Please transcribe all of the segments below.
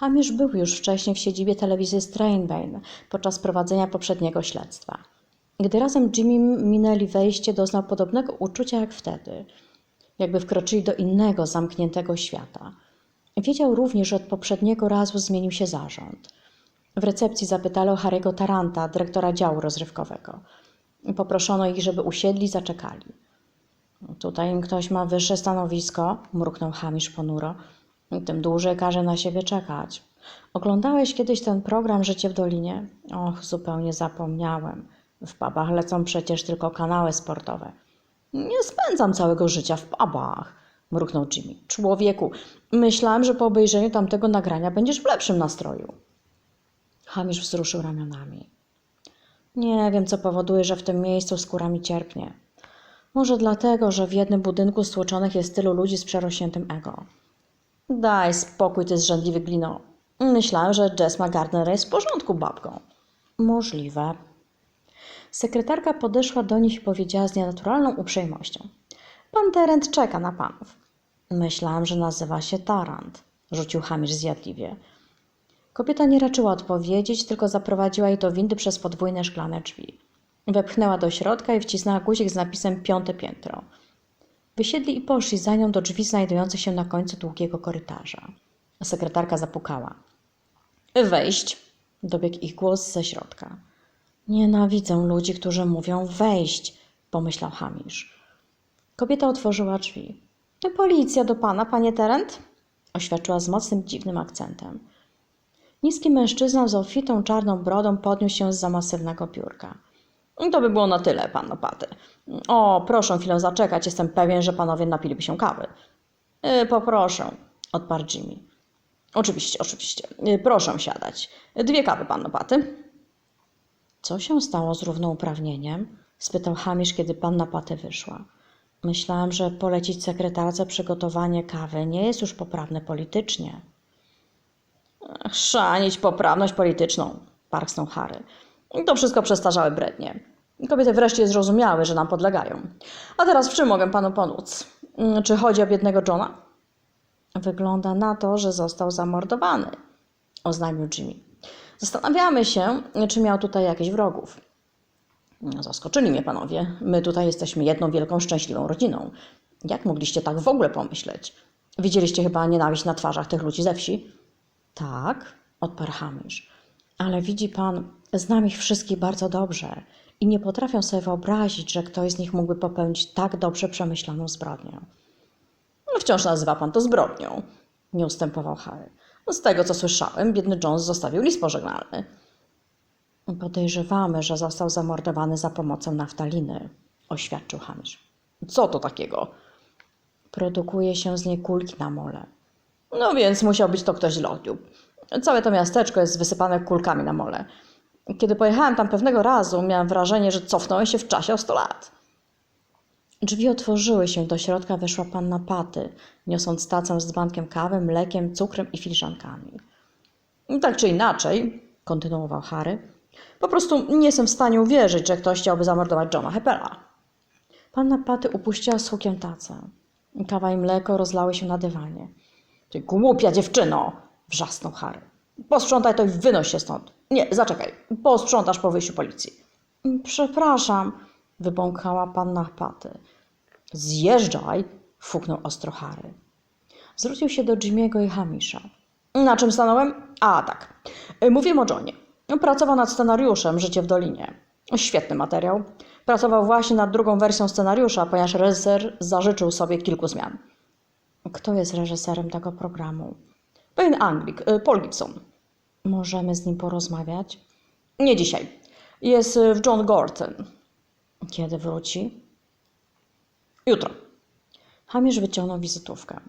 Hamish był już wcześniej w siedzibie telewizji Strainbane podczas prowadzenia poprzedniego śledztwa. Gdy razem Jimmy minęli wejście, doznał podobnego uczucia jak wtedy, jakby wkroczyli do innego, zamkniętego świata. Wiedział również, że od poprzedniego razu zmienił się zarząd. W recepcji zapytali o Harry'ego Taranta, dyrektora działu rozrywkowego. Poproszono ich, żeby usiedli i zaczekali. Tutaj ktoś ma wyższe stanowisko, mruknął Hamish ponuro. Tym dłużej każe na siebie czekać. Oglądałeś kiedyś ten program Życie w Dolinie? Och, zupełnie zapomniałem. W pubach lecą przecież tylko kanały sportowe. Nie spędzam całego życia w pubach, mruknął Jimmy. Człowieku, myślałem, że po obejrzeniu tamtego nagrania będziesz w lepszym nastroju. Hamish wzruszył ramionami. Nie wiem, co powoduje, że w tym miejscu skóra mi cierpnie. Może dlatego, że w jednym budynku stłoczonych jest tylu ludzi z przerośniętym ego. Daj spokój, ty zrzędliwy glino. Myślałem, że Jessma Gardner jest w porządku babką. Możliwe. Sekretarka podeszła do nich i powiedziała z nienaturalną uprzejmością. Pan Terent czeka na panów. Myślałam, że nazywa się Tarant, rzucił Hamish zjadliwie. Kobieta nie raczyła odpowiedzieć, tylko zaprowadziła ich do windy przez podwójne szklane drzwi. Wepchnęła do środka i wcisnęła guzik z napisem piąte piętro. Wysiedli i poszli za nią do drzwi znajdujących się na końcu długiego korytarza. Sekretarka zapukała. Wejść, dobiegł ich głos ze środka. Nienawidzę ludzi, którzy mówią wejść, pomyślał Hamish. Kobieta otworzyła drzwi. Policja do pana, panie Terent? Oświadczyła z mocnym, dziwnym akcentem. Niski mężczyzna z obfitą czarną brodą podniósł się z za masywnego biurka. To by było na tyle, pan Opaty. O, proszę chwilę zaczekać, jestem pewien, że panowie napiliby się kawy. Yy, poproszę, odparł Jimmy. Oczywiście, oczywiście. Yy, proszę siadać. Dwie kawy, pan Opaty. Co się stało z równouprawnieniem? spytał Hamish, kiedy panna Paty wyszła. Myślałam, że polecić sekretarce przygotowanie kawy nie jest już poprawne politycznie. Szanić poprawność polityczną, parsknął Harry. To wszystko przestarzałe brednie. Kobiety wreszcie zrozumiały, że nam podlegają. A teraz w czym mogę panu pomóc? Czy chodzi o biednego Johna? Wygląda na to, że został zamordowany, oznajmił Jimmy. Zastanawiamy się, czy miał tutaj jakichś wrogów. Zaskoczyli mnie panowie. My tutaj jesteśmy jedną wielką, szczęśliwą rodziną. Jak mogliście tak w ogóle pomyśleć? Widzieliście chyba nienawiść na twarzach tych ludzi ze wsi? Tak, odparł Hamish. Ale widzi pan, znam ich wszystkich bardzo dobrze i nie potrafią sobie wyobrazić, że ktoś z nich mógłby popełnić tak dobrze przemyślaną zbrodnię. No wciąż nazywa pan to zbrodnią, nie ustępował Harry. Z tego, co słyszałem, biedny Jones zostawił list pożegnalny. Podejrzewamy, że został zamordowany za pomocą naftaliny, oświadczył Hamish. Co to takiego? Produkuje się z niej kulki na mole. No więc musiał być to ktoś lodu. Całe to miasteczko jest wysypane kulkami na mole. Kiedy pojechałem tam pewnego razu, miałem wrażenie, że cofnąłem się w czasie o 100 lat. Drzwi otworzyły się, do środka weszła panna Paty, niosąc tacę z dzbankiem kawy, mlekiem, cukrem i filiżankami. Tak czy inaczej, kontynuował Harry, po prostu nie jestem w stanie uwierzyć, że ktoś chciałby zamordować Johna Heppela. Panna Paty upuściła z hukiem tacę. Kawa i mleko rozlały się na dywanie. Ty głupia dziewczyno! Wrzasnął Harry. Posprzątaj to i wynoś się stąd. Nie, zaczekaj. Posprzątasz po wyjściu policji. Przepraszam, wybąkała panna Paty. Zjeżdżaj, fuknął ostro Harry. Zwrócił się do Jimmy'ego i Hamisha. Na czym stanąłem? A, tak. Mówiłem o Johnie. Pracował nad scenariuszem Życie w Dolinie. Świetny materiał. Pracował właśnie nad drugą wersją scenariusza, ponieważ reżyser zażyczył sobie kilku zmian. Kto jest reżyserem tego programu? Pewien Anglik, y, Paul Gibson. Możemy z nim porozmawiać? Nie dzisiaj. Jest y, w John Gorton. Kiedy wróci? Jutro. Hamish wyciągnął wizytówkę.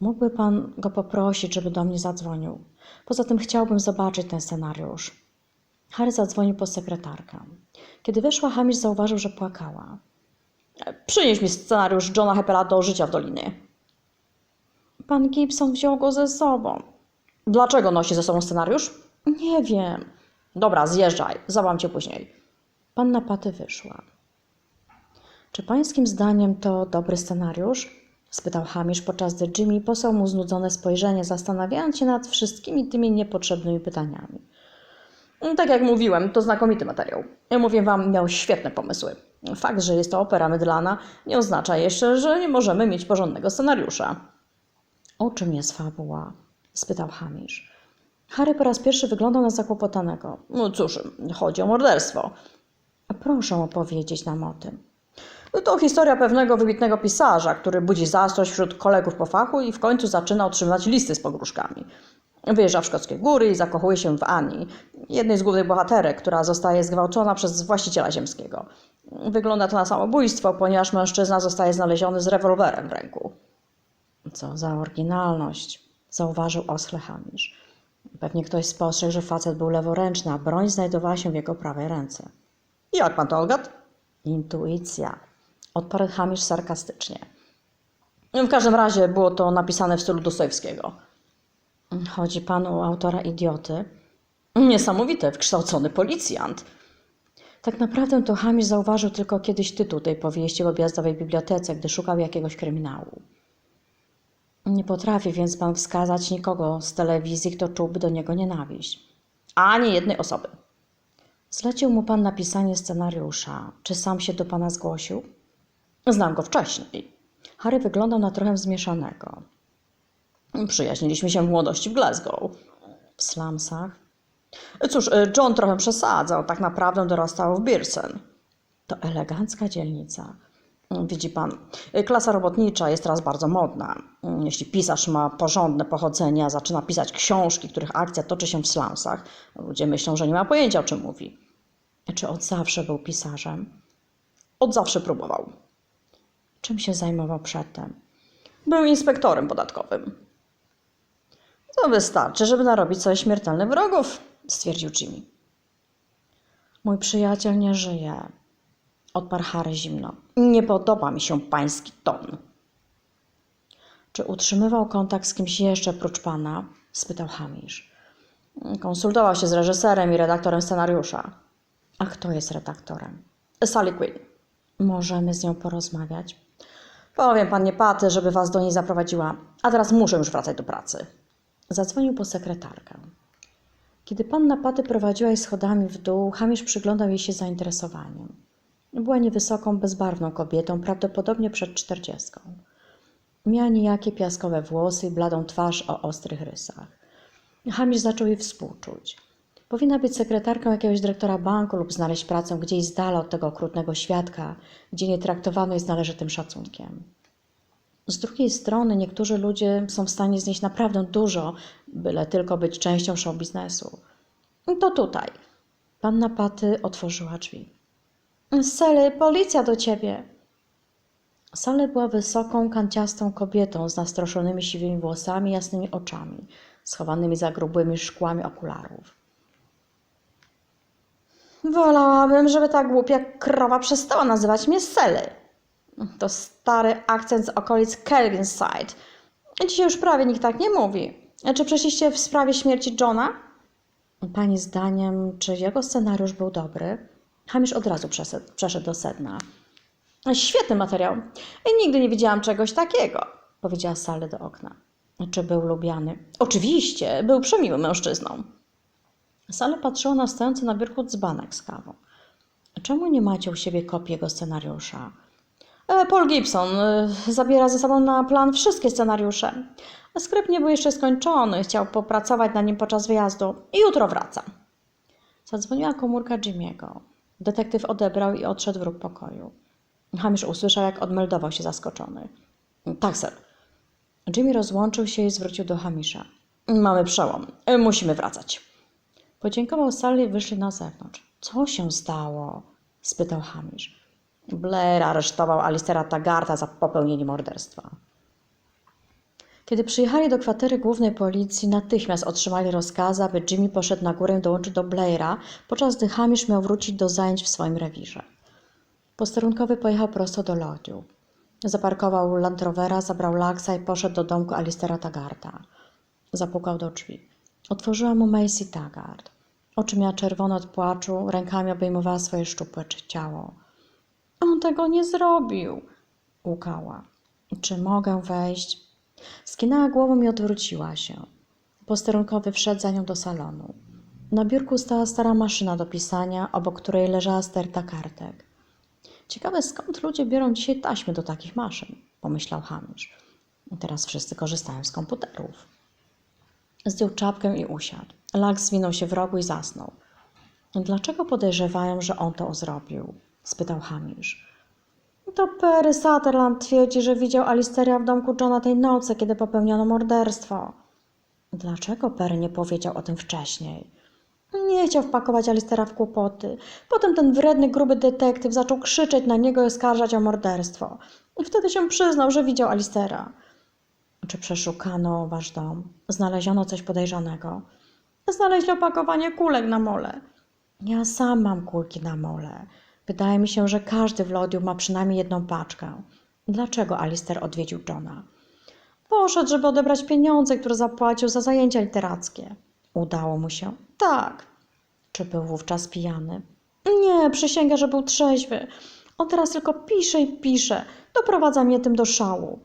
Mógłby pan go poprosić, żeby do mnie zadzwonił. Poza tym chciałbym zobaczyć ten scenariusz. Harry zadzwonił po sekretarkę. Kiedy wyszła, Hamish zauważył, że płakała. Przynieś mi scenariusz Johna Heppela do życia w Dolinie. Pan Gibson wziął go ze sobą. Dlaczego nosi ze sobą scenariusz? Nie wiem. Dobra, zjeżdżaj. Zawołam cię później. Panna Paty wyszła. Czy pańskim zdaniem to dobry scenariusz? spytał Hamish, podczas gdy Jimmy posłał mu znudzone spojrzenie, zastanawiając się nad wszystkimi tymi niepotrzebnymi pytaniami. Tak jak mówiłem, to znakomity materiał. Ja mówię wam, miał świetne pomysły. Fakt, że jest to opera mydlana, nie oznacza jeszcze, że nie możemy mieć porządnego scenariusza. O czym jest fabuła? spytał Hamish. Harry po raz pierwszy wyglądał na zakłopotanego. No cóż, chodzi o morderstwo. Proszę opowiedzieć nam o tym. To historia pewnego wybitnego pisarza, który budzi zazdrość wśród kolegów po fachu i w końcu zaczyna otrzymywać listy z pogróżkami. Wyjeżdża w szkockie góry i zakochuje się w Ani, jednej z głównych bohaterek, która zostaje zgwałcona przez właściciela ziemskiego. Wygląda to na samobójstwo, ponieważ mężczyzna zostaje znaleziony z rewolwerem w ręku. Co za oryginalność, zauważył oschle Hamish. Pewnie ktoś spostrzegł, że facet był leworęczny, a broń znajdowała się w jego prawej ręce. Jak pan to odgadł? Intuicja, odparł Hamish sarkastycznie. W każdym razie było to napisane w stylu Dostojewskiego. Chodzi panu o autora idioty? Niesamowite, wykształcony policjant. Tak naprawdę to Hamish zauważył tylko kiedyś tytuł tej powieści w objazdowej bibliotece, gdy szukał jakiegoś kryminału. Nie potrafi więc pan wskazać nikogo z telewizji, kto czułby do niego nienawiść. Ani jednej osoby. Zlecił mu pan napisanie scenariusza. Czy sam się do pana zgłosił? Znam go wcześniej. Harry wyglądał na trochę zmieszanego. Przyjaźniliśmy się w młodości w Glasgow. W slumsach? Cóż, John trochę przesadzał. Tak naprawdę dorastał w Birsen. To elegancka dzielnica. Widzi pan, klasa robotnicza jest teraz bardzo modna. Jeśli pisarz ma porządne pochodzenie, a zaczyna pisać książki, których akcja toczy się w slumsach, ludzie myślą, że nie ma pojęcia, o czym mówi. Czy od zawsze był pisarzem? Od zawsze próbował. Czym się zajmował przedtem? Był inspektorem podatkowym. To wystarczy, żeby narobić sobie śmiertelnych wrogów, stwierdził Jimmy. Mój przyjaciel nie żyje, odparł Harry zimno. Nie podoba mi się pański ton. Czy utrzymywał kontakt z kimś jeszcze prócz pana? spytał Hamish. Konsultował się z reżyserem i redaktorem scenariusza. A kto jest redaktorem? Sally Quinn. Możemy z nią porozmawiać? Powiem pannie Paty, żeby was do niej zaprowadziła. A teraz muszę już wracać do pracy. Zadzwonił po sekretarkę. Kiedy panna Paty prowadziła jej schodami w dół, Hamish przyglądał jej się zainteresowaniem. Była niewysoką, bezbarwną kobietą, prawdopodobnie przed czterdziestką. Miała nijakie piaskowe włosy i bladą twarz o ostrych rysach. Hamish zaczął jej współczuć. Powinna być sekretarką jakiegoś dyrektora banku lub znaleźć pracę gdzieś z dala od tego okrutnego świadka, gdzie nie traktowano jej z należytym szacunkiem. Z drugiej strony niektórzy ludzie są w stanie znieść naprawdę dużo, byle tylko być częścią show biznesu. To tutaj. Panna Paty otworzyła drzwi. Sally, policja do ciebie. Sally była wysoką, kanciastą kobietą z nastroszonymi siwymi włosami jasnymi oczami, schowanymi za grubymi szkłami okularów. Wolałabym, żeby ta głupia krowa przestała nazywać mnie Sally. To stary akcent z okolic Kelvinside. Dzisiaj już prawie nikt tak nie mówi. Czy przeszliście w sprawie śmierci Johna? Pani zdaniem, czy jego scenariusz był dobry? Hamish od razu przeszedł, do sedna. Świetny materiał. Nigdy nie widziałam czegoś takiego, powiedziała Sally do okna. Czy był lubiany? Oczywiście, był przemiłym mężczyzną. Sally patrzyła na stojący na biurku dzbanek z kawą. Czemu nie macie u siebie kopii jego scenariusza? Paul Gibson e, zabiera ze sobą na plan wszystkie scenariusze. Skrypt nie był jeszcze skończony, chciał popracować na nim podczas wyjazdu i jutro wraca. Zadzwoniła komórka Jimmy'ego. Detektyw odebrał i odszedł w róg pokoju. Hamish usłyszał, jak odmeldował się zaskoczony. Tak, sir. Jimmy rozłączył się i zwrócił do Hamisha. Mamy przełom. Musimy wracać. Podziękował Sally i wyszli na zewnątrz. Co się stało? spytał Hamish. Blair aresztował Alistera Tagarta za popełnienie morderstwa. Kiedy przyjechali do kwatery głównej policji, natychmiast otrzymali rozkaz, aby Jimmy poszedł na górę i dołączył do Blaira, podczas gdy Hamish miał wrócić do zajęć w swoim rewirze. Posterunkowy pojechał prosto do lodziu. Zaparkował Land Rovera, zabrał laksa i poszedł do domku Alistera Tagarta. Zapukał do drzwi. Otworzyła mu Macy Taggart. Oczy miała czerwone od płaczu, rękami obejmowała swoje szczupłe ciało. On tego nie zrobił, łukała. Czy mogę wejść? Skinęła głową i odwróciła się. Posterunkowy wszedł za nią do salonu. Na biurku stała stara maszyna do pisania, obok której leżała sterta kartek. Ciekawe skąd ludzie biorą dzisiaj taśmy do takich maszyn, pomyślał Hamish. Teraz wszyscy korzystają z komputerów. Zdjął czapkę i usiadł. Lak zwinął się w rogu i zasnął. Dlaczego podejrzewają, że on to zrobił? spytał Hamish. To Perry Sutherland twierdzi, że widział Alisteria w domku Johna tej nocy, kiedy popełniono morderstwo. Dlaczego Perry nie powiedział o tym wcześniej? Nie chciał wpakować Alistera w kłopoty. Potem ten wredny, gruby detektyw zaczął krzyczeć na niego i oskarżać o morderstwo. I wtedy się przyznał, że widział Alistera. Czy przeszukano wasz dom? Znaleziono coś podejrzanego? Znaleźli opakowanie kulek na mole. Ja sam mam kulki na mole. Wydaje mi się, że każdy w Lodiu ma przynajmniej jedną paczkę. Dlaczego Alister odwiedził Johna? Poszedł, żeby odebrać pieniądze, które zapłacił za zajęcia literackie. Udało mu się? Tak. Czy był wówczas pijany? Nie, przysięga, że był trzeźwy. On teraz tylko pisze i pisze. Doprowadza mnie tym do szału.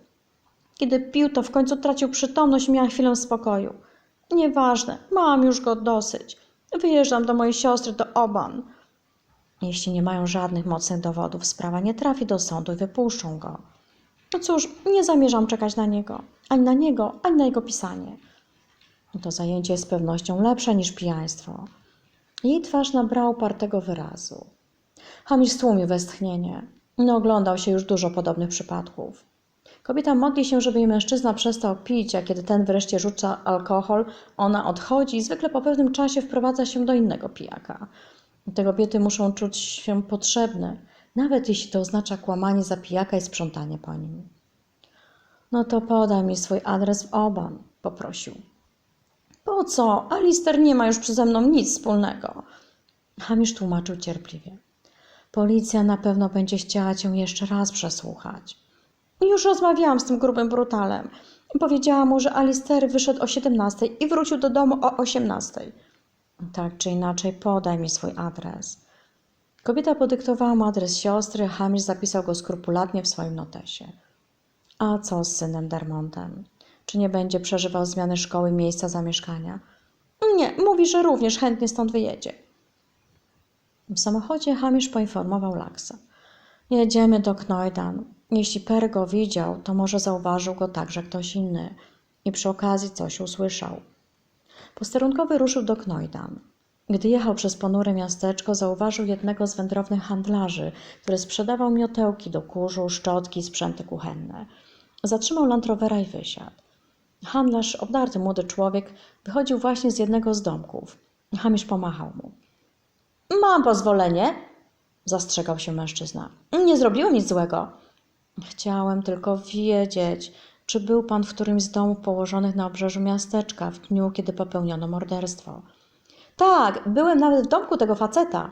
Kiedy pił, to w końcu tracił przytomność i miała chwilę spokoju. Nieważne, mam już go dosyć. Wyjeżdżam do mojej siostry do Oban. Jeśli nie mają żadnych mocnych dowodów, sprawa nie trafi do sądu i wypuszczą go. No cóż, nie zamierzam czekać na niego. Ani na niego, ani na jego pisanie. To zajęcie jest z pewnością lepsze niż pijaństwo. Jej twarz nabrała upartego wyrazu. Hamish stłumił westchnienie. Nie oglądał się już dużo podobnych przypadków. Kobieta modli się, żeby jej mężczyzna przestał pić, a kiedy ten wreszcie rzuca alkohol, ona odchodzi i zwykle po pewnym czasie wprowadza się do innego pijaka. Te kobiety muszą czuć się potrzebne, nawet jeśli to oznacza kłamanie za pijaka i sprzątanie po nim. No to podaj mi swój adres w Oban, poprosił. Po co? Alister nie ma już przeze mną nic wspólnego. Hamish tłumaczył cierpliwie. Policja na pewno będzie chciała cię jeszcze raz przesłuchać. Już rozmawiałam z tym grubym brutalem. Powiedziała mu, że Alister wyszedł o 17 i wrócił do domu o 18. Tak czy inaczej, podaj mi swój adres. Kobieta podyktowała mu adres siostry, Hamish zapisał go skrupulatnie w swoim notesie. A co z synem Dermontem? Czy nie będzie przeżywał zmiany szkoły miejsca zamieszkania? Nie, mówi, że również chętnie stąd wyjedzie. W samochodzie Hamish poinformował Laksa. Jedziemy do Knoidan. Jeśli Per go widział, to może zauważył go także ktoś inny i przy okazji coś usłyszał. Posterunkowy ruszył do Knoidan. Gdy jechał przez ponure miasteczko, zauważył jednego z wędrownych handlarzy, który sprzedawał miotełki do kurzu, szczotki sprzęty kuchenne. Zatrzymał Land Rovera i wysiadł. Handlarz, obdarty młody człowiek, wychodził właśnie z jednego z domków. Hamish pomachał mu. Mam pozwolenie, zastrzegał się mężczyzna. Nie zrobiłem nic złego. Chciałem tylko wiedzieć, czy był pan w którymś z domów położonych na obrzeżu miasteczka w dniu, kiedy popełniono morderstwo. Tak, byłem nawet w domku tego faceta.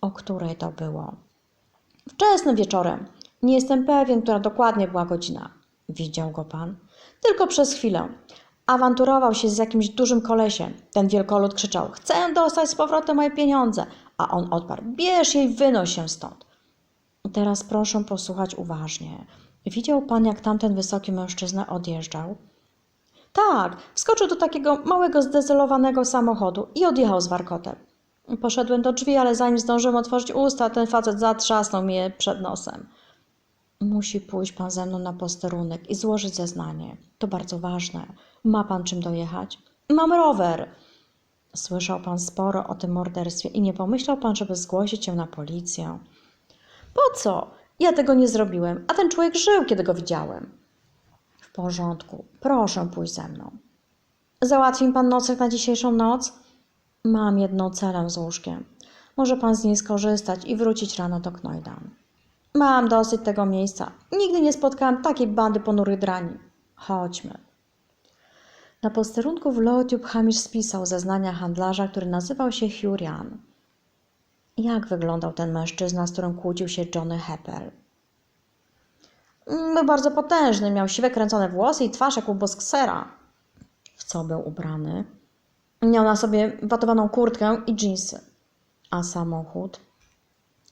O której to było? Wczesnym wieczorem. Nie jestem pewien, która dokładnie była godzina. Widział go pan? Tylko przez chwilę. Awanturował się z jakimś dużym kolesiem. Ten wielkolud krzyczał: Chcę dostać z powrotem moje pieniądze. A on odparł: Bierz je i wynoś się stąd. Teraz proszę posłuchać uważnie. Widział pan, jak tamten wysoki mężczyzna odjeżdżał? Tak, wskoczył do takiego małego, zdezelowanego samochodu i odjechał z warkotem. Poszedłem do drzwi, ale zanim zdążyłem otworzyć usta, ten facet zatrzasnął mi je przed nosem. Musi pójść pan ze mną na posterunek i złożyć zeznanie. To bardzo ważne. Ma pan czym dojechać? Mam rower. Słyszał pan sporo o tym morderstwie i nie pomyślał pan, żeby zgłosić się na policję. Po co? Ja tego nie zrobiłem, a ten człowiek żył, kiedy go widziałem. W porządku, proszę pójść ze mną. Załatwi pan nocek na dzisiejszą noc? Mam jedną celę z łóżkiem. Może pan z niej skorzystać i wrócić rano do Knoidan. Mam dosyć tego miejsca. Nigdy nie spotkałam takiej bandy ponurych drani. Chodźmy. Na posterunku w Lotube Hamish spisał zeznania handlarza, który nazywał się Hurian. Jak wyglądał ten mężczyzna, z którym kłócił się Johnny Heppel? Był bardzo potężny, miał siwe kręcone włosy i twarz jak u bosksera. W co był ubrany? Miał na sobie watowaną kurtkę i dżinsy. A samochód?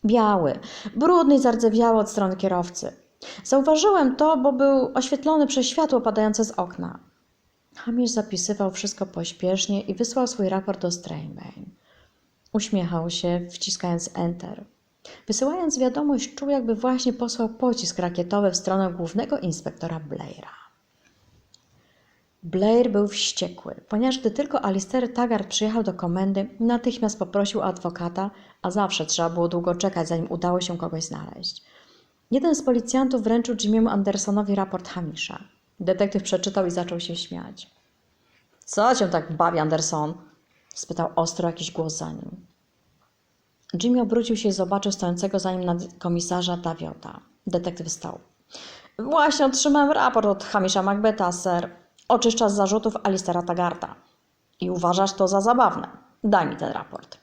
Biały, brudny i zardzewiały od strony kierowcy. Zauważyłem to, bo był oświetlony przez światło padające z okna. Hamish zapisywał wszystko pośpiesznie i wysłał swój raport do Strainbane. Uśmiechał się, wciskając Enter. Wysyłając wiadomość, czuł, jakby właśnie posłał pocisk rakietowy w stronę głównego inspektora Blaira. Blair był wściekły, ponieważ gdy tylko Alistair Taggart przyjechał do komendy, natychmiast poprosił adwokata, a zawsze trzeba było długo czekać, zanim udało się kogoś znaleźć. Jeden z policjantów wręczył Jimiemu Andersonowi raport Hamisha. Detektyw przeczytał i zaczął się śmiać. Co cię tak bawi, Anderson? Spytał ostro jakiś głos za nim. Jimmy obrócił się i zobaczył stojącego za nim komisarza Daviota. Detektyw stał. Właśnie otrzymałem raport od Hamisha Macbeta, sir. Oczyszcza z zarzutów Alistera Tagarta. I uważasz to za zabawne. Daj mi ten raport.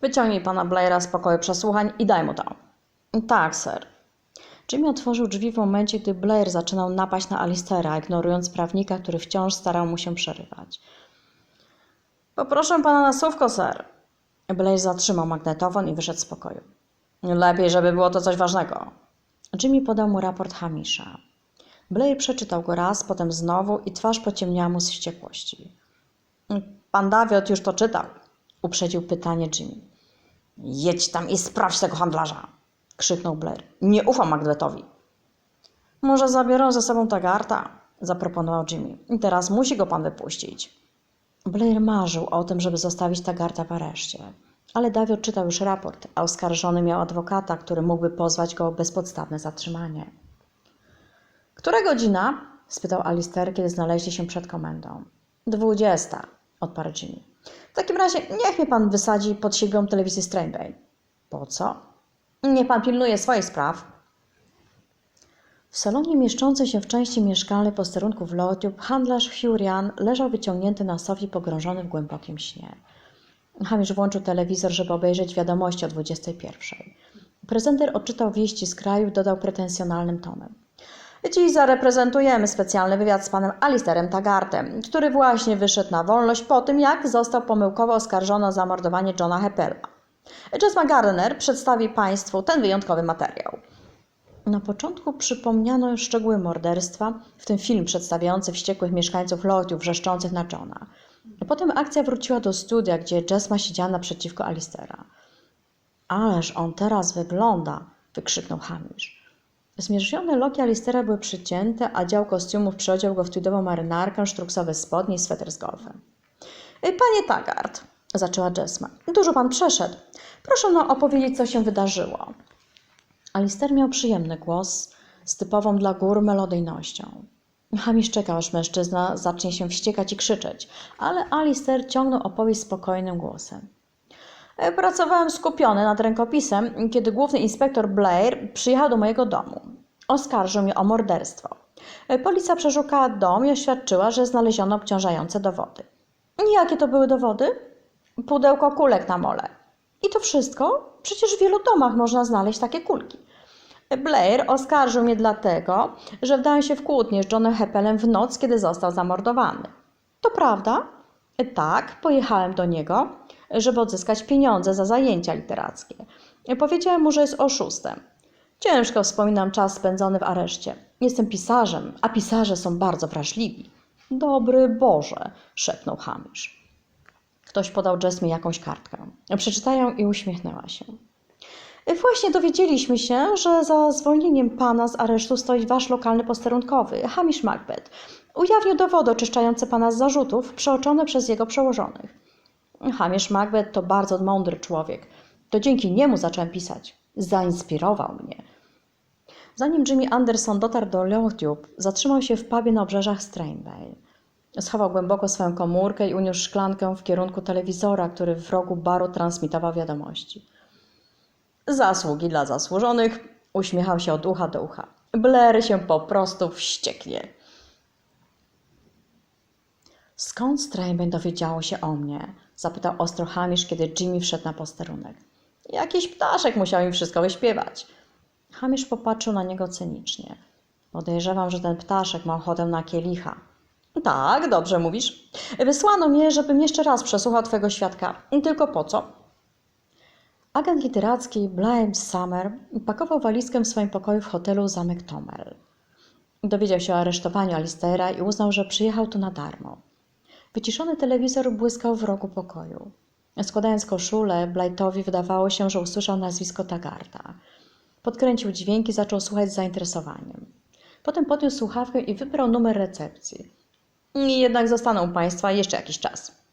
Wyciągnij pana Blaira z pokoju przesłuchań i daj mu to. Tak, sir. Jimmy otworzył drzwi w momencie, gdy Blair zaczynał napaść na Alistera, ignorując prawnika, który wciąż starał mu się przerywać. Poproszę pana na słówko, sir. Blair zatrzymał magnetofon i wyszedł z pokoju. Lepiej, żeby było to coś ważnego. Jimmy podał mu raport Hamisha. Blair przeczytał go raz, potem znowu i twarz pociemniała mu z wściekłości. Pan Dawiot już to czytał, uprzedził pytanie Jimmy. Jedź tam i sprawdź tego handlarza, krzyknął Blair. Nie ufam Macbethowi. Może zabiorą ze sobą Tagarta, zaproponował Jimmy. Teraz musi go pan wypuścić. Blair marzył o tym, żeby zostawić Tagarta w areszcie. Ale Dawiot czytał już raport, a oskarżony miał adwokata, który mógłby pozwać go o bezpodstawne zatrzymanie. Która godzina? spytał Alister, kiedy znaleźli się przed komendą. Dwudziesta, odparł Jimmy. W takim razie niech mnie pan wysadzi pod siedzibą telewizji Strainbane. Po co? Niech pan pilnuje swoich spraw. W salonie mieszczącym się w części mieszkalnej posterunku w Lotiub handlarz Hurian leżał wyciągnięty na sofie pogrążony w głębokim śnie. Hamish włączył telewizor, żeby obejrzeć wiadomości o 21. Prezenter odczytał wieści z kraju dodał pretensjonalnym tonem. Dziś zareprezentujemy specjalny wywiad z panem Alisterem Tagartem, który właśnie wyszedł na wolność po tym, jak został pomyłkowo oskarżony o zamordowanie Johna Heppela. Jasma Gardner przedstawi państwu ten wyjątkowy materiał. Na początku przypomniano szczegóły morderstwa, w tym film przedstawiający wściekłych mieszkańców Lotiów wrzeszczących na Johna. Potem akcja wróciła do studia, gdzie Jasma siedziała naprzeciwko Alistera. Ależ on teraz wygląda! wykrzyknął Hamish. Zmierzwione loki Alistera były przycięte, a dział kostiumów przyodział go w tweedową marynarkę, sztruksowe spodnie i sweter z golfem. Panie Taggart, zaczęła Jasma, dużo pan przeszedł. Proszę no opowiedzieć, co się wydarzyło. Alister miał przyjemny głos z typową dla gór melodyjnością. Hamish czekał, aż mężczyzna zacznie się wściekać i krzyczeć, ale Alister ciągnął opowieść spokojnym głosem. Pracowałem skupiony nad rękopisem, kiedy główny inspektor Blair przyjechał do mojego domu. Oskarżył mnie o morderstwo. Policja przeszukała dom i oświadczyła, że znaleziono obciążające dowody. Jakie to były dowody? Pudełko kulek na mole. I to wszystko? Przecież w wielu domach można znaleźć takie kulki. Blair oskarżył mnie dlatego, że wdałem się w kłótnię z Johnem Heppelem w noc, kiedy został zamordowany. To prawda? Tak, pojechałem do niego, żeby odzyskać pieniądze za zajęcia literackie. Powiedziałem mu, że jest oszustem. Ciężko wspominam czas spędzony w areszcie. Jestem pisarzem, a pisarze są bardzo wrażliwi. Dobry Boże, szepnął Hamish. Ktoś podał Jasmine jakąś kartkę. Przeczytają i uśmiechnęła się. Właśnie dowiedzieliśmy się, że za zwolnieniem pana z aresztu stoi wasz lokalny posterunkowy, Hamish Macbeth. Ujawnił dowody oczyszczające pana z zarzutów, przeoczone przez jego przełożonych. Hamish Macbeth to bardzo mądry człowiek. To dzięki niemu zacząłem pisać. Zainspirował mnie. Zanim Jimmy Anderson dotarł do Lotube, zatrzymał się w pubie na obrzeżach Strainbay. Schował głęboko swoją komórkę i uniósł szklankę w kierunku telewizora, który w rogu baru transmitował wiadomości. Zasługi dla zasłużonych, uśmiechał się od ucha do ucha. Blair się po prostu wścieknie. Skąd Strainbane dowiedziało się o mnie? Zapytał ostro Hamish, kiedy Jimmy wszedł na posterunek. Jakiś ptaszek musiał im wszystko wyśpiewać. Hamish popatrzył na niego cynicznie. Podejrzewam, że ten ptaszek ma ochotę na kielicha. Tak, dobrze mówisz. Wysłano mnie, żebym jeszcze raz przesłuchał twojego świadka. Tylko po co? Agent literacki Blythe Summer pakował walizkę w swoim pokoju w hotelu Zamek Tomel. Dowiedział się o aresztowaniu Alistera i uznał, że przyjechał tu na darmo. Wyciszony telewizor błyskał w rogu pokoju. Składając koszulę, Blightowi wydawało się, że usłyszał nazwisko Tagarta. Podkręcił dźwięki i zaczął słuchać z zainteresowaniem. Potem podniósł słuchawkę i wybrał numer recepcji. Jednak zostaną Państwa jeszcze jakiś czas.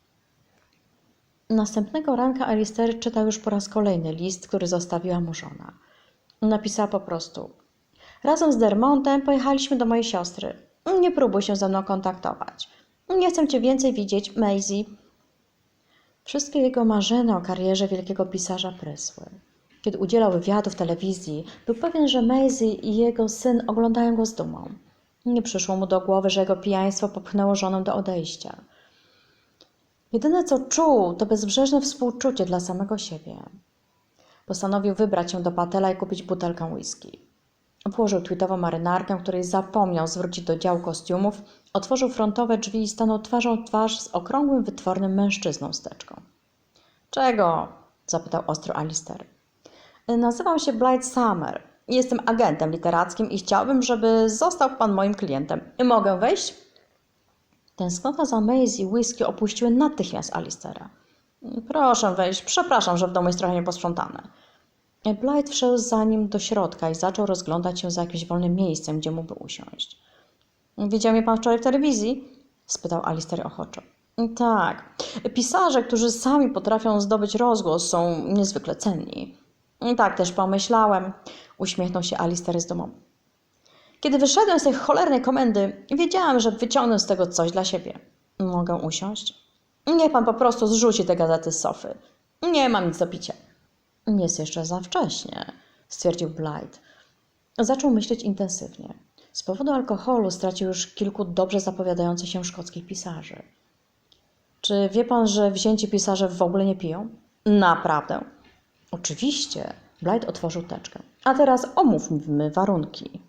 Następnego ranka Alister czytał już po raz kolejny list, który zostawiła mu żona. Napisała po prostu: Razem z Dermontem pojechaliśmy do mojej siostry. Nie próbuj się ze mną kontaktować. Nie chcę cię więcej widzieć, Maisie. Wszystkie jego marzenia o karierze wielkiego pisarza prysły. Kiedy udzielał wywiadu w telewizji, był pewien, że Maisie i jego syn oglądają go z dumą. Nie przyszło mu do głowy, że jego pijaństwo popchnęło żonę do odejścia. Jedyne co czuł, to bezbrzeżne współczucie dla samego siebie. Postanowił wybrać się do Patela i kupić butelkę whisky. Włożył tweetową marynarkę, której zapomniał zwrócić do działu kostiumów, otworzył frontowe drzwi i stanął twarzą w twarz z okrągłym, wytwornym mężczyzną z teczką. Czego? zapytał ostro Alister. Nazywam się Blythe Summer. Jestem agentem literackim i chciałbym, żeby został pan moim klientem. Mogę wejść? Tęsknota za Maisie i whisky opuściły natychmiast Alistera. Proszę wejść, przepraszam, że w domu jest trochę nieposprzątane. Blight wszedł za nim do środka i zaczął rozglądać się za jakimś wolnym miejscem, gdzie mógłby usiąść. Widział mnie pan wczoraj w telewizji? spytał Alister ochoczo. Tak. Pisarze, którzy sami potrafią zdobyć rozgłos, są niezwykle cenni. Tak też pomyślałem, uśmiechnął się Alister z dumą. Kiedy wyszedłem z tej cholernej komendy, wiedziałam, że wyciągnę z tego coś dla siebie. Mogę usiąść? Niech pan po prostu zrzuci te gazety z sofy. Nie mam nic do picia. Jest jeszcze za wcześnie, stwierdził Blight. Zaczął myśleć intensywnie. Z powodu alkoholu stracił już kilku dobrze zapowiadających się szkockich pisarzy. Czy wie pan, że wzięci pisarze w ogóle nie piją? Naprawdę. Oczywiście. Blight otworzył teczkę. A teraz omówmy warunki.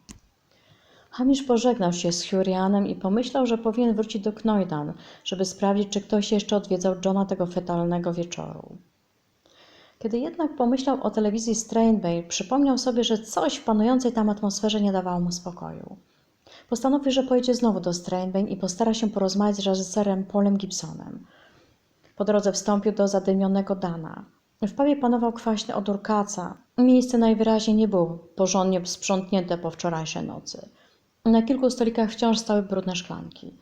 Hamish pożegnał się z Hurianem i pomyślał, że powinien wrócić do Knoidan, żeby sprawdzić, czy ktoś jeszcze odwiedzał Johna tego fetalnego wieczoru. Kiedy jednak pomyślał o telewizji Strainbay, przypomniał sobie, że coś w panującej tam atmosferze nie dawało mu spokoju. Postanowił, że pojedzie znowu do Strainbay i postara się porozmawiać z reżyserem Paulem Gibsonem. Po drodze wstąpił do zadymionego Dana. W pubie panował kwaśny odór kaca. Miejsce najwyraźniej nie było porządnie sprzątnięte po wczorajszej nocy. Na kilku stolikach wciąż stały brudne szklanki.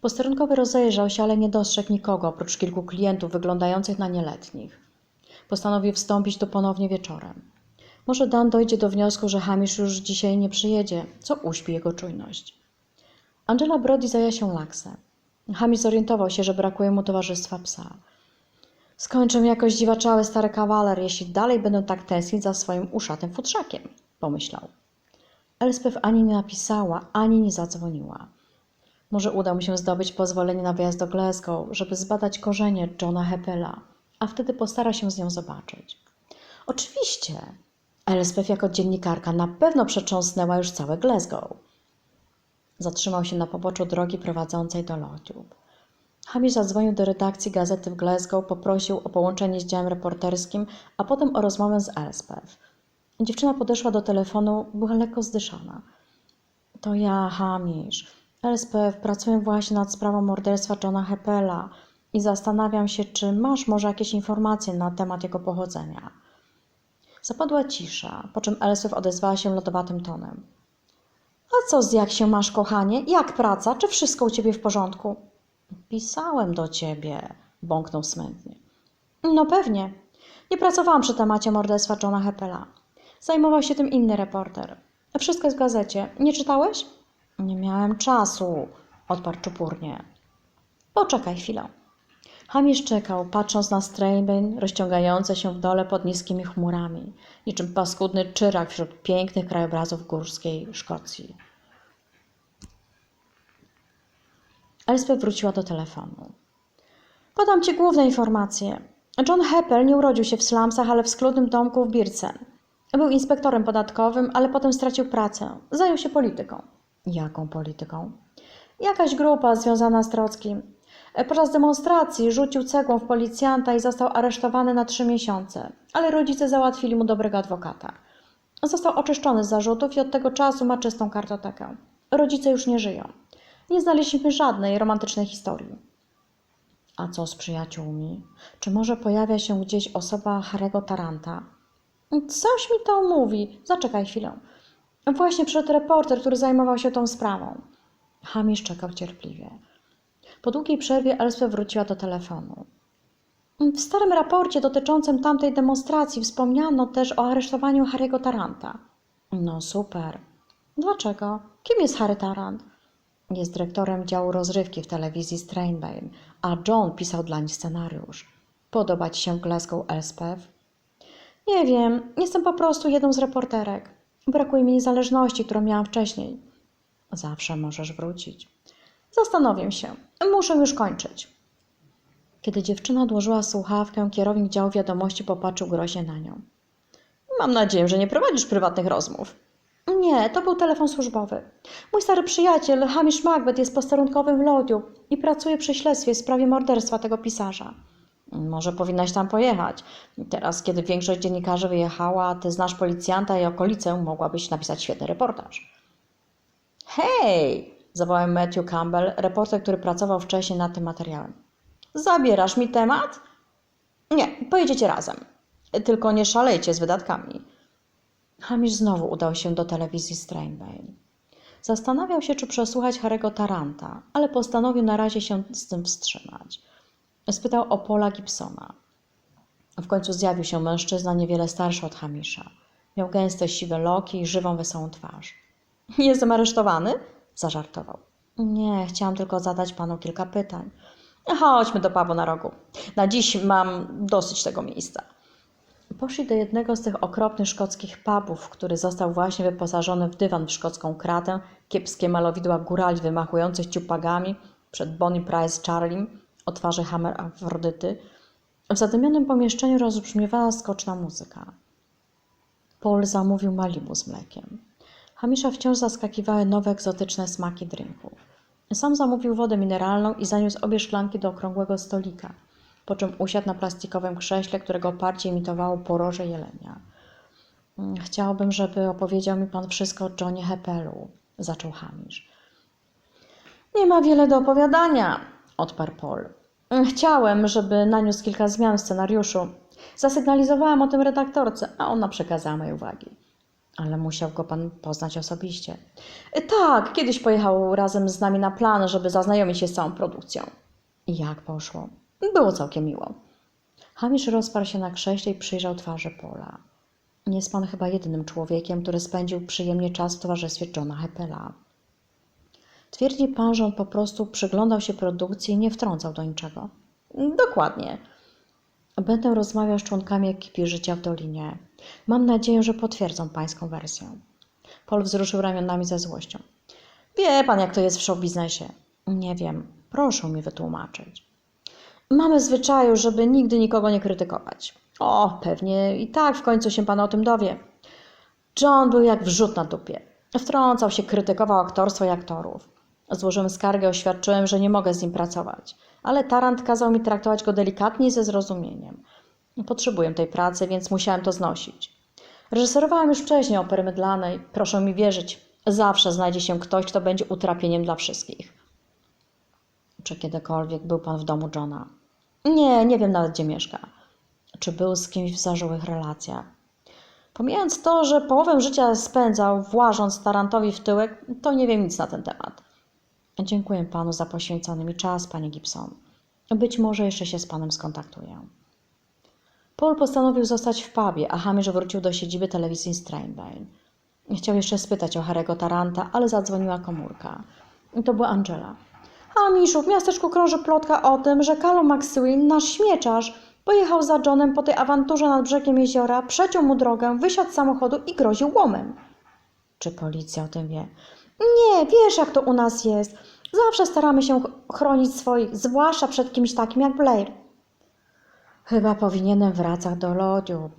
Posterunkowy rozejrzał się, ale nie dostrzegł nikogo oprócz kilku klientów wyglądających na nieletnich. Postanowił wstąpić tu ponownie wieczorem. Może Dan dojdzie do wniosku, że Hamish już dzisiaj nie przyjedzie, co uśpi jego czujność. Angela Brody zajęła się laksem. Hamish zorientował się, że brakuje mu towarzystwa psa. Skończę jakoś dziwaczały stary kawaler, jeśli dalej będę tak tęsknić za swoim uszatym futrzakiem, pomyślał. Elspeth ani nie napisała, ani nie zadzwoniła. Może uda mu się zdobyć pozwolenie na wyjazd do Glasgow, żeby zbadać korzenie Johna Hepela, a wtedy postara się z nią zobaczyć. Oczywiście, Elspeth jako dziennikarka na pewno przecząsnęła już całe Glasgow. Zatrzymał się na poboczu drogi prowadzącej do Lothiów. Hamish zadzwonił do redakcji gazety w Glasgow, poprosił o połączenie z działem reporterskim, a potem o rozmowę z Elspeth. Dziewczyna podeszła do telefonu, była lekko zdyszana. To ja, Hamish. Elspeth, pracuję właśnie nad sprawą morderstwa Johna Hepela i zastanawiam się, czy masz może jakieś informacje na temat jego pochodzenia. Zapadła cisza, po czym Elspeth odezwała się lodowatym tonem. A co z jak się masz, kochanie? Jak praca? Czy wszystko u ciebie w porządku? Pisałem do ciebie, bąknął smętnie. No pewnie. Nie pracowałam przy temacie morderstwa Johna Hepela. Zajmował się tym inny reporter. Wszystko jest w gazecie. Nie czytałeś? Nie miałem czasu, odparł czupurnie. Poczekaj chwilę. Hamish czekał, patrząc na Straben rozciągające się w dole pod niskimi chmurami, niczym paskudny czyrak wśród pięknych krajobrazów górskiej Szkocji. Elspeth wróciła do telefonu. Podam ci główne informacje. John Heppel nie urodził się w slumsach, ale w skludnym domku w Bircen. Był inspektorem podatkowym, ale potem stracił pracę. Zajął się polityką. Jaką polityką? Jakaś grupa związana z Trockim. Podczas demonstracji rzucił cegłą w policjanta i został aresztowany na trzy miesiące, ale rodzice załatwili mu dobrego adwokata. Został oczyszczony z zarzutów i od tego czasu ma czystą kartotekę. Rodzice już nie żyją. Nie znaleźliśmy żadnej romantycznej historii. A co z przyjaciółmi? Czy może pojawia się gdzieś osoba Harego Taranta? Coś mi to mówi. Zaczekaj chwilę. Właśnie przyszedł reporter, który zajmował się tą sprawą. Hamish czekał cierpliwie. Po długiej przerwie Elspeth wróciła do telefonu. W starym raporcie dotyczącym tamtej demonstracji wspomniano też o aresztowaniu Harry'ego Taranta. No super. Dlaczego? Kim jest Harry Tarant? Jest dyrektorem działu rozrywki w telewizji Strainbane, a John pisał dla nich scenariusz. Podoba ci się Glasgow Elspeth? Nie wiem, jestem po prostu jedną z reporterek. Brakuje mi niezależności, którą miałam wcześniej. Zawsze możesz wrócić. Zastanowię się. Muszę już kończyć. Kiedy dziewczyna odłożyła słuchawkę, kierownik działu wiadomości popatrzył groźnie na nią. Mam nadzieję, że nie prowadzisz prywatnych rozmów. Nie, to był telefon służbowy. Mój stary przyjaciel, Hamish Macbeth, jest posterunkowym w Lodiu i pracuje przy śledztwie w sprawie morderstwa tego pisarza. Może powinnaś tam pojechać. Teraz, kiedy większość dziennikarzy wyjechała, ty znasz policjanta i okolicę, mogłabyś napisać świetny reportaż. Hej! zawołał Matthew Campbell, reporter, który pracował wcześniej nad tym materiałem. Zabierasz mi temat? Nie, pojedziecie razem. Tylko nie szalejcie z wydatkami. Hamish znowu udał się do telewizji Strainbane. Zastanawiał się, czy przesłuchać Harego Taranta, ale postanowił na razie się z tym wstrzymać. Spytał o Paula Gibsona. W końcu zjawił się mężczyzna niewiele starszy od Hamisha. Miał gęste siwe loki i żywą, wesołą twarz. Jestem aresztowany? Zażartował. Nie, chciałam tylko zadać panu kilka pytań. Chodźmy do pubu na rogu. Na dziś mam dosyć tego miejsca. Poszli do jednego z tych okropnych szkockich pubów, który został właśnie wyposażony w dywan w szkocką kratę, kiepskie malowidła górali wymachujących ciupagami przed Bonnie Price Charlim o twarzy Hammer Afrodyty. W zadymionym pomieszczeniu rozbrzmiewała skoczna muzyka. Paul zamówił Malibu z mlekiem. Hamisza wciąż zaskakiwały nowe egzotyczne smaki drinków. Sam zamówił wodę mineralną i zaniósł obie szklanki do okrągłego stolika, po czym usiadł na plastikowym krześle, którego oparcie imitowało poroże jelenia. "Mm, Chciałbym, żeby opowiedział mi pan wszystko o Johnie Hepelu, zaczął Hamish. Nie ma wiele do opowiadania, odparł Paul. Chciałem, żeby naniósł kilka zmian w scenariuszu. Zasygnalizowałam o tym redaktorce, a ona przekazała moje uwagi. Ale musiał go pan poznać osobiście. Tak, kiedyś pojechał razem z nami na plan, żeby zaznajomić się z całą produkcją. Jak poszło? Było całkiem miło. Hamish rozparł się na krześle i przyjrzał twarzy Pola. Jest pan chyba jedynym człowiekiem, który spędził przyjemnie czas w towarzystwie Johna Hepela. Twierdzi pan, że on po prostu przyglądał się produkcji i nie wtrącał do niczego. Dokładnie. Będę rozmawiał z członkami ekipy Życia w Dolinie. Mam nadzieję, że potwierdzą pańską wersję. Paul wzruszył ramionami ze złością. Wie pan, jak to jest w showbiznesie. Nie wiem. Proszę mi wytłumaczyć. Mamy zwyczaju, żeby nigdy nikogo nie krytykować. O, pewnie i tak w końcu się pan o tym dowie. John był jak wrzut na dupie. Wtrącał się, krytykował aktorstwo i aktorów. Złożyłem skargę, oświadczyłem, że nie mogę z nim pracować, ale Tarant kazał mi traktować go delikatnie i ze zrozumieniem. Potrzebuję tej pracy, więc musiałem to znosić. Reżyserowałem już wcześniej opery mydlanej. Proszę mi wierzyć, zawsze znajdzie się ktoś, kto będzie utrapieniem dla wszystkich. Czy kiedykolwiek był pan w domu Johna? Nie, nie wiem nawet, gdzie mieszka. Czy był z kimś w zażyłych relacjach? Pomijając to, że połowę życia spędzał włażąc Tarantowi w tyłek, to nie wiem nic na ten temat. Dziękuję panu za poświęcony mi czas, panie Gibson. Być może jeszcze się z panem skontaktuję. Paul postanowił zostać w pubie, a Hamish wrócił do siedziby telewizji Strainbane. Chciał jeszcze spytać o Harego Taranta, ale zadzwoniła komórka. To była Angela. Hamiszu, w miasteczku krąży plotka o tym, że Callum McSween, nasz śmieciarz, pojechał za Johnem po tej awanturze nad brzegiem jeziora, przeciął mu drogę, wysiadł z samochodu i groził łomem. Czy policja o tym wie? Nie, wiesz jak to u nas jest. Zawsze staramy się ch- chronić swoich, zwłaszcza przed kimś takim jak Blair. Chyba powinienem wracać do lodu,